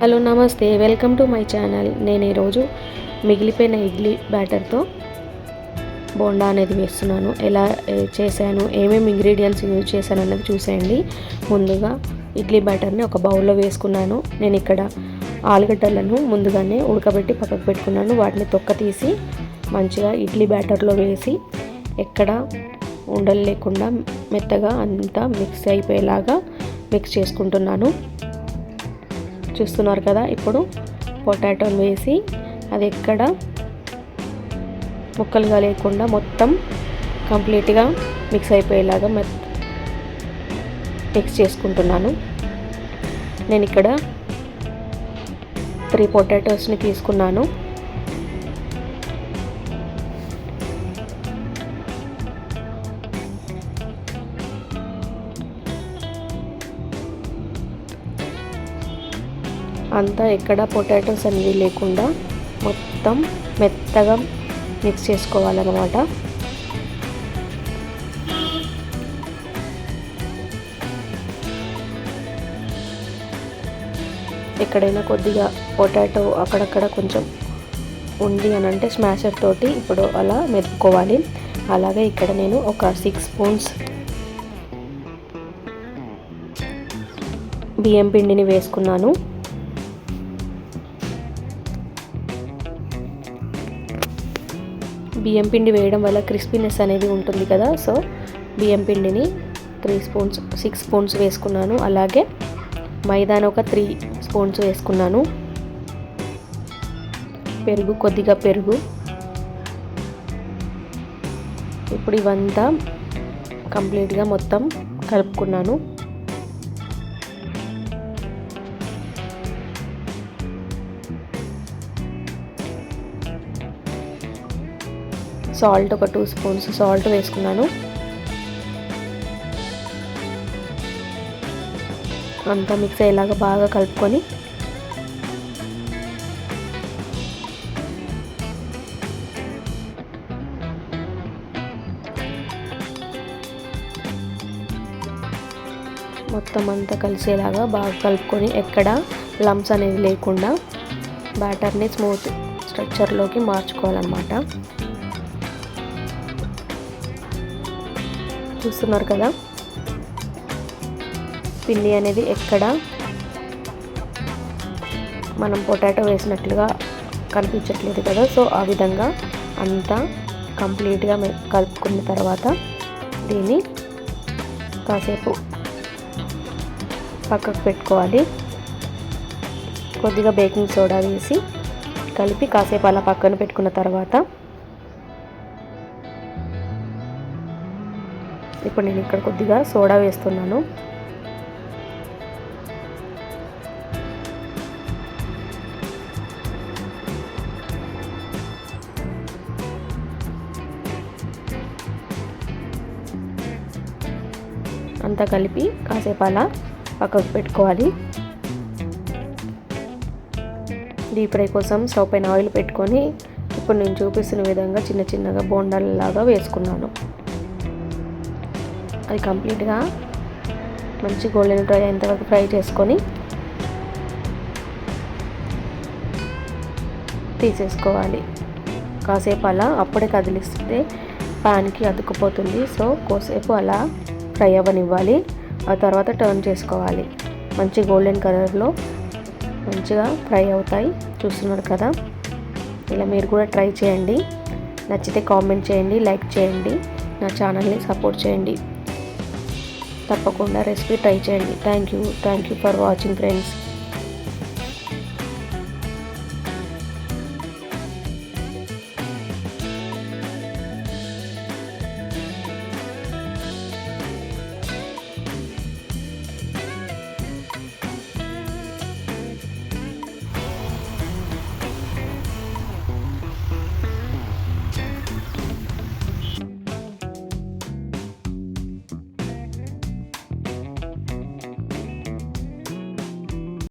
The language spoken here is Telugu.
హలో నమస్తే. Welcome to my channel. నేను ఈరోజు మిగిలిపోయిన ఇడ్లీ బ్యాటర్తో బోండా అనేది వేస్తున్నాను. ఎలా చేశాను ఏమేమి ఇంగ్రీడియంట్స్ యూజ్ చేశాను అన్నది చూసేయండి. ముందుగా ఇడ్లీ బ్యాటర్ని ఒక బౌల్లో వేసుకున్నాను. నేను ఇక్కడ ఆలుగడ్డలను ముందుగానే ఉడకబెట్టి పక్కకు పెట్టుకున్నాను. వాటిని తొక్క తీసి మంచిగా ఇడ్లీ బ్యాటర్లో వేసి ఎక్కడ ఉండలు లేకుండా మెత్తగా అంతా మిక్స్ అయిపోయేలాగా మిక్స్ చేసుకుంటున్నాను. చూస్తున్నారు కదా ఇప్పుడు పొటాటోలు వేసి అది ఎక్కడ ముక్కలుగా లేకుండా మొత్తం కంప్లీట్గా మిక్స్ అయిపోయేలాగా మిక్స్ చేసుకుంటున్నాను. నేను ఇక్కడ త్రీ పొటాటోస్ని తీసుకున్నాను. అంతా ఎక్కడ పొటాటోస్ అనేవి లేకుండా మొత్తం మెత్తగా మిక్స్ చేసుకోవాలన్నమాట. ఎక్కడైనా కొద్దిగా పొటాటో అక్కడక్కడ కొంచెం ఉంది అని అంటే స్మాషర్ తోటి ఇప్పుడు అలా మెదుపుకోవాలి. అలాగే ఇక్కడ నేను ఒక సిక్స్ స్పూన్స్ బియ్యం పిండిని వేసుకున్నాను. బియ్యం పిండి వేయడం వల్ల క్రిస్పీనెస్ అనేది ఉంటుంది కదా. సో బియ్యం పిండిని త్రీ స్పూన్స్ సిక్స్ స్పూన్స్ వేసుకున్నాను. అలాగే మైదాన ఒక త్రీ స్పూన్స్ వేసుకున్నాను. పెరుగు కొద్దిగా పెరుగు. ఇప్పుడు ఇవంతా కంప్లీట్గా మొత్తం కలుపుకున్నాను. సాల్ట్ ఒక టూ స్పూన్స్ సాల్ట్ వేసుకున్నాను. అంతా మిక్స్ అయ్యేలాగా బాగా కలుపుకొని మొత్తం అంతా కలిసేలాగా బాగా కలుపుకొని ఎక్కడ లమ్స్ అనేది లేకుండా బ్యాటర్ని స్మూత్ స్ట్రక్చర్లోకి మార్చుకోవాలన్నమాట. చూస్తున్నారు కదా. పిండి అనేది ఎక్కడ మనం పొటాటో వేసినట్లుగా కనిపించట్లేదు కదా. సో ఆ విధంగా అంతా కంప్లీట్గా కలుపుకున్న తర్వాత దీన్ని కాసేపు పక్కకు పెట్టుకోవాలి. కొద్దిగా బేకింగ్ సోడా వేసి కలిపి కాసేపు అలా పక్కన పెట్టుకున్న తర్వాత ఇప్పుడు నేను ఇక్కడ కొద్దిగా సోడా వేస్తున్నాను. అంతా కలిపి కాసేపు అలా పక్కకు పెట్టుకోవాలి. డీప్ ఫ్రై కోసం స్టవ్ పైన ఆయిల్ పెట్టుకొని ఇప్పుడు నేను చూపిస్తున్న విధంగా చిన్న చిన్నగా బోండాలలాగా వేసుకున్నాను. అది కంప్లీట్గా మంచి గోల్డెన్ ఫ్రై అయ్యేంతవరకు ఫ్రై చేసుకొని తీసేసుకోవాలి. కాసేపు అలా అప్పుడే కదిలిస్తే ప్యాన్కి అతుక్కుపోతుంది. సో కోసేపు అలా ఫ్రై అవ్వనివ్వాలి. ఆ తర్వాత టర్న్ చేసుకోవాలి. మంచి గోల్డెన్ కలర్లో మంచిగా ఫ్రై అవుతాయి. చూస్తున్నారు కదా? ఇలా మీరు కూడా ట్రై చేయండి. నచ్చితే కామెంట్ చేయండి లైక్ చేయండి. నా ఛానల్ని సపోర్ట్ చేయండి. తప్పకుండా రెసిపీ ట్రై చేయండి. Thank you thank you for watching friends